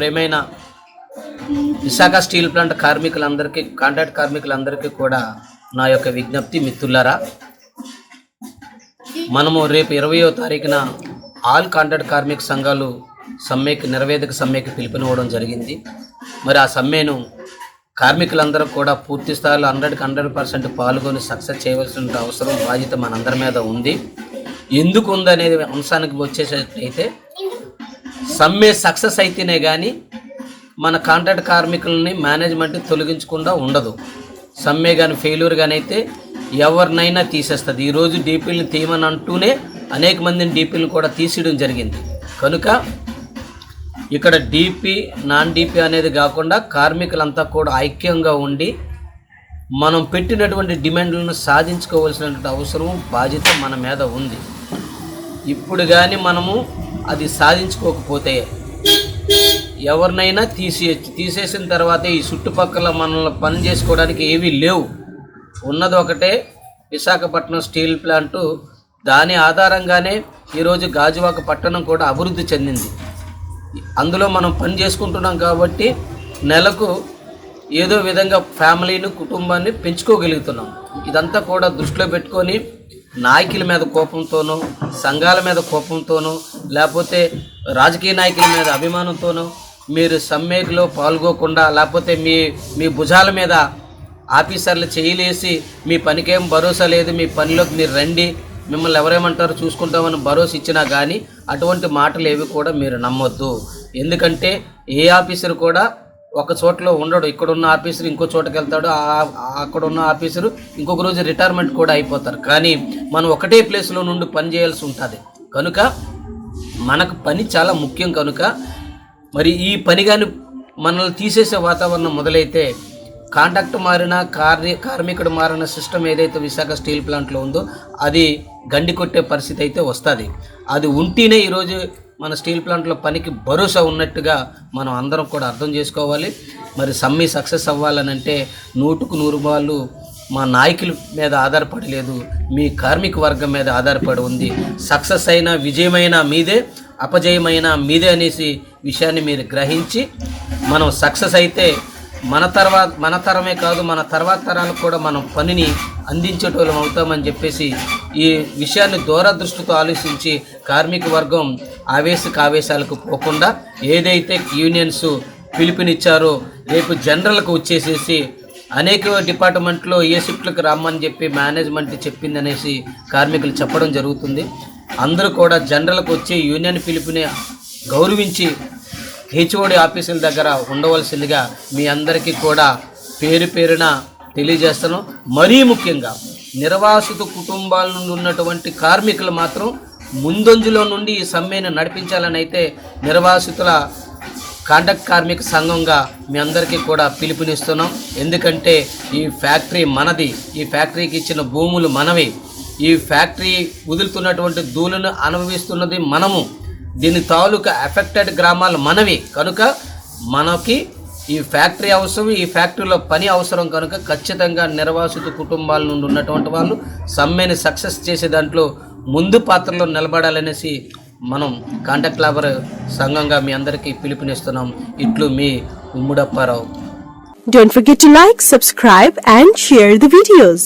ప్రేమైన Visakha steel plant కార్మికులందరికీ contract కార్మికులందరికీ కూడా నా యొక్క విజ్ఞప్తి మిత్రులారా. మనము రేపు ఇరవయో తారీఖున ఆల్ కాంట్రాక్ట్ కార్మిక సంఘాలు సమ్మెకి నిరవేదిక సమ్మెకి పిలుపునివ్వడం జరిగింది. మరి ఆ సమ్మెను కార్మికులందరూ కూడా పూర్తి స్థాయిలో హండ్రెడ్కి హండ్రెడ్ పర్సెంట్ పాల్గొని సక్సెస్ చేయవలసిన అవసరం బాధ్యత మనందరి మీద ఉంది. ఎందుకు ఉందనేది అంశానికి వచ్చేటట్లయితే సమ్మె సక్సెస్ అయితేనే కానీ మన కాంట్రాక్ట్ కార్మికులని మేనేజ్మెంట్ తొలగించకుండా ఉండదు. సమ్మె కానీ ఫెయిల్యూర్ కానీ అయితే ఎవరినైనా తీసేస్తుంది. ఈరోజు డీపీలను తీయమని అంటూనే అనేక మందిని డీపీలను కూడా తీసేయడం జరిగింది. కనుక ఇక్కడ డీపీ నాన్ డీపీ అనేది కాకుండా కార్మికులంతా కూడా ఐక్యంగా ఉండి మనం పెట్టినటువంటి డిమాండ్లను సాధించుకోవాల్సినటువంటి అవసరం బాధ్యత మన మీద ఉంది. ఇప్పుడు కానీ మనము అది సాధించుకోకపోతే ఎవరినైనా తీసేయచ్చు తీసేసిన తర్వాత ఈ చుట్టుపక్కల మనల్ని పని చేసుకోవడానికి ఏవీ లేవు. ఉన్నది ఒకటే విశాఖపట్నం స్టీల్ ప్లాంటు. దాని ఆధారంగానే ఈరోజు గాజువాక పట్టణం కూడా అభివృద్ధి చెందింది. అందులో మనం పని చేసుకుంటున్నాం కాబట్టి నెలకు ఏదో విధంగా ఫ్యామిలీని కుటుంబాన్ని పెంచుకోగలుగుతున్నాం. ఇదంతా కూడా దృష్టిలో పెట్టుకొని నాయకుల మీద కోపంతోనూ సంఘాల మీద కోపంతోనో లేకపోతే రాజకీయ నాయకుల మీద అభిమానంతోనో మీరు సమ్మెలో పాల్గొకుండా లేకపోతే మీ మీ భుజాల మీద ఆఫీసర్లు చేయలేసి మీ పనికేం భరోసా లేదు మీ పనిలోకి మీరు రండి మిమ్మల్ని ఎవరేమంటారో చూసుకుంటామని భరోసా ఇచ్చినా కానీ అటువంటి మాటలు ఏవి కూడా మీరు నమ్మొద్దు. ఎందుకంటే ఏ ఆఫీసర్ కూడా ఒక చోటలో ఉండడు. ఇక్కడ ఉన్న ఆఫీసర్ ఇంకో చోటకి వెళ్తాడు. ఆ- అక్కడ ఉన్న ఆఫీసరు ఇంకొక రోజు రిటైర్మెంట్ కూడా అయిపోతారు. కానీ మనం ఒకటే ప్లేస్లో నుండి పని చేయాల్సి ఉంటుంది. కనుక మనకు పని చాలా ముఖ్యం కనుక. మరి ఈ పని కానీ మనల్ని తీసేసే వాతావరణం మొదలైతే కాంట్రాక్ట్ మారిన కార్మి కార్మికుడు మారిన సిస్టమ్ ఏదైతే విశాఖ స్టీల్ ప్లాంట్లో ఉందో అది గండి కొట్టే పరిస్థితి అయితే వస్తుంది. అది ఉంటేనే ఈరోజు మన స్టీల్ ప్లాంట్లో పనికి భరోసా ఉన్నట్టుగా మనం అందరం కూడా అర్థం చేసుకోవాలి. మరి సమ్మె సక్సెస్ అవ్వాలనంటే నూటుకు నూరు వాళ్ళు మా నాయకుల మీద ఆధారపడి లేదు మీ కార్మిక వర్గం మీద ఆధారపడి ఉంది. సక్సెస్ అయినా విజయమైన మీదే అపజయమైన మీదే అనేసి విషయాన్ని మీరు గ్రహించి మనం సక్సెస్ అయితే మన తర్వాత మన తరమే కాదు మన తర్వాత తరాలకు కూడా మనం పనిని అందించేటోళ్ళం అవుతామని చెప్పేసి ఈ విషయాన్ని దూరదృష్టితో ఆలోచించి కార్మిక వర్గం ఆవేశ కావేశాలకు పోకుండా ఏదైతే యూనియన్స్ పిలుపునిచ్చారో రేపు జనరల్కు వచ్చేసేసి అనేక డిపార్ట్మెంట్లో ఏ షిఫ్ట్లకు రమ్మని చెప్పి మేనేజ్మెంట్ చెప్పిందనేసి కార్మికులు చెప్పడం జరుగుతుంది. అందరూ కూడా జనరల్కి వచ్చి యూనియన్ పిలుపుని గౌరవించి హెచ్ఓడి ఆఫీసుల దగ్గర ఉండవలసిందిగా మీ అందరికీ కూడా పేరు పేరున తెలియజేస్తాను మరీ ముఖ్యంగా నిర్వాసిత కుటుంబాల నుండి ఉన్నటువంటి కార్మికులు మాత్రం ముందంజలో నుండి ఈ సమ్మెను నడిపించాలని అయితే నిర్వాసితుల కాంట్రాక్ట్ కార్మిక సంఘంగా మీ అందరికీ కూడా పిలుపునిస్తున్నాం. ఎందుకంటే ఈ ఫ్యాక్టరీ మనది ఈ ఫ్యాక్టరీకి ఇచ్చిన భూములు మనవి. ఈ ఫ్యాక్టరీ వదులుతున్నటువంటి ధూళను అనుభవిస్తున్నది మనము. దీని తాలూకా ఎఫెక్టెడ్ గ్రామాలు మనవి. కనుక మనకి ఈ ఫ్యాక్టరీ అవసరం ఈ ఫ్యాక్టరీలో పని అవసరం కనుక ఖచ్చితంగా నిర్వాసిత కుటుంబాల నుండి ఉన్నటువంటి వాళ్ళు సమ్మెని సక్సెస్ చేసే దాంట్లో ముందు పాత్రలో నిలబడాలనేసి మనం కాంటాక్ట్ లేబర్ సంఘంగా మీ అందరికీ పిలుపునిస్తున్నాం ఇట్లు మీ ఉమ్ముడప్పారావు Don't forget to like, subscribe and share the videos.